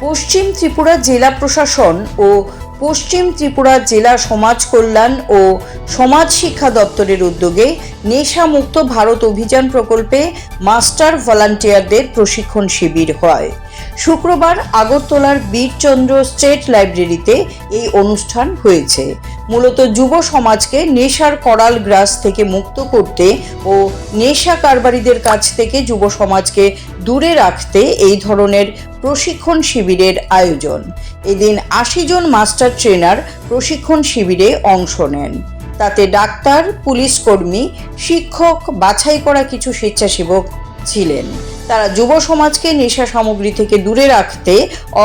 পশ্চিম ত্রিপুরা জেলা প্রশাসন ও পশ্চিম ত্রিপুরা জেলা সমাজ কল্যাণ ও সমাজ শিক্ষা দপ্তরের উদ্যোগে নেশামুক্ত ভারত অভিযান প্রকল্পে মাস্টার ভলান্টিয়ারদের প্রশিক্ষণ শিবির হয়। শুক্রবার আগরতলার বীরচন্দ্র স্টেট লাইব্রেরিতে এই অনুষ্ঠান হয়েছে। মূলত যুব সমাজকে নেশার করাল গ্রাস থেকে মুক্ত করতে ও নেশা কারবারিদের কাছ থেকে যুব সমাজকে দূরে রাখতে এই ধরনের প্রশিক্ষণ শিবিরের আয়োজন। এদিন আশি জন মাস্টার ট্রেনার প্রশিক্ষণ শিবিরে অংশ নেন। তাতে ডাক্তার, পুলিশ কর্মী, শিক্ষক, বাছাই করা কিছু স্বেচ্ছাসেবক ছিলেন। তারা যুব সমাজকে নেশা সামগ্রী থেকে দূরে রাখতে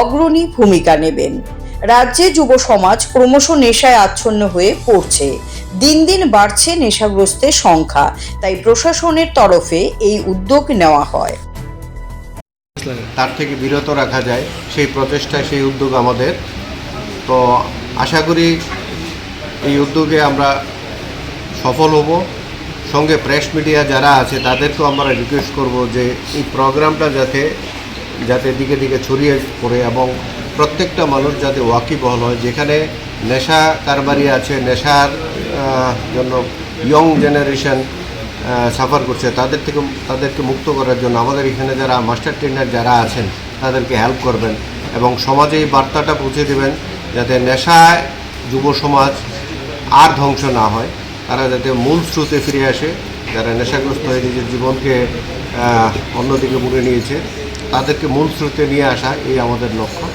অগ্রণী ভূমিকা নেবেন। রাজ্যে যুব সমাজ ক্রমশ নেশায় আচ্ছন্ন হয়ে পড়ছে। দিন দিন বাড়ছে নেশাগ্রস্তের সংখ্যা, তাই প্রশাসনের তরফে এই উদ্যোগ নেওয়া হয়। তার থেকে বিরত রাখা যায় সেই প্রচেষ্টায় সেই উদ্যোগ আমাদের। তো আশা করি এই উদ্যোগে আমরা সফল হব। সঙ্গে প্রেস মিডিয়া যারা আছে, তাদেরকেও আমরা রিকোয়েস্ট করব যে এই প্রোগ্রামটা যাতে যাতে দিকে দিকে ছড়িয়ে পড়ে এবং প্রত্যেকটা মানুষ যাতে ওয়াকিবহল হয়, যেখানে নেশা কারবারি আছে, নেশার জন্য ইয়ং জেনারেশন সাফার করছে, তাদের থেকে, তাদেরকে মুক্ত করার জন্য আমাদের এখানে যারা মাস্টার ট্রেনার যারা আছেন, তাদেরকে হেল্প করবেন এবং সমাজে এই বার্তাটা পৌঁছে দেবেন যাতে নেশায় যুব সমাজ আর ধ্বংস না হয়, তারা যাতে মূল স্রোতে ফিরে আসে, যারা নেশাগ্রস্ত হয়ে নিজের জীবনকে অন্যদিকে মুড়ে নিয়েছে, তাদেরকে মূল স্রোতে নিয়ে আসা, এই আমাদের লক্ষ্য।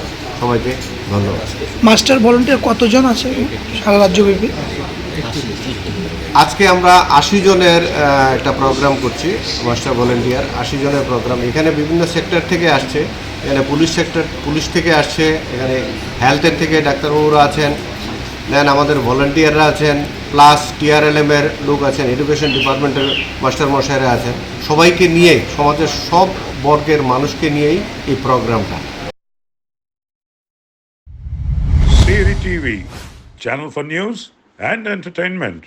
সবাইকে ধন্যবাদ। মাস্টার ভলেন্টিয়ার কতজন আছে সারা রাজ্যব্যাপী আজকে আমরা আশি জনের একটা প্রোগ্রাম করছি মাস্টার ভলেন্টিয়ার। আশি জনের প্রোগ্রাম এখানে বিভিন্ন সেক্টর থেকে আসছে। এখানে পুলিশ সেক্টর পুলিশ থেকে আসছে। এখানে হেলথের থেকে ডাক্তারবাবুরা আছেন। দেন আমাদের ভলেন্টিয়াররা আছেন। প্লাস টিআরএলএম এর লোক আছেন। এডুকেশন ডিপার্টমেন্টের মাস্টার মশাইরা আছেন। সবাইকে নিয়ে সমাজের সব বর্গের মানুষকে নিয়েই এই প্রোগ্রামটা TV, channel for news and entertainment.